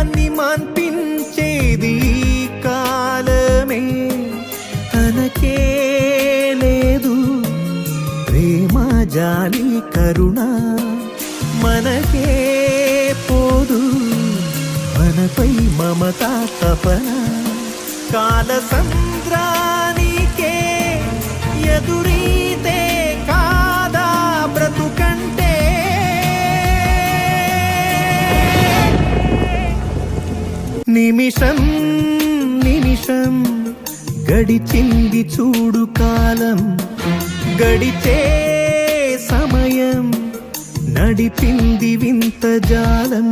భయాన్ని మాన్పించేది కాలమే. తనకే లేదు ప్రేమ జాలి కరుణ. మనకే పోదు మనపై మమత తపన. కాల సంద్రానికే ఎదురే నిమిషం నిమిషం. గడిచింది చూడు కాలం. గడిచే సమయం. నడిపింది వింత జాలం.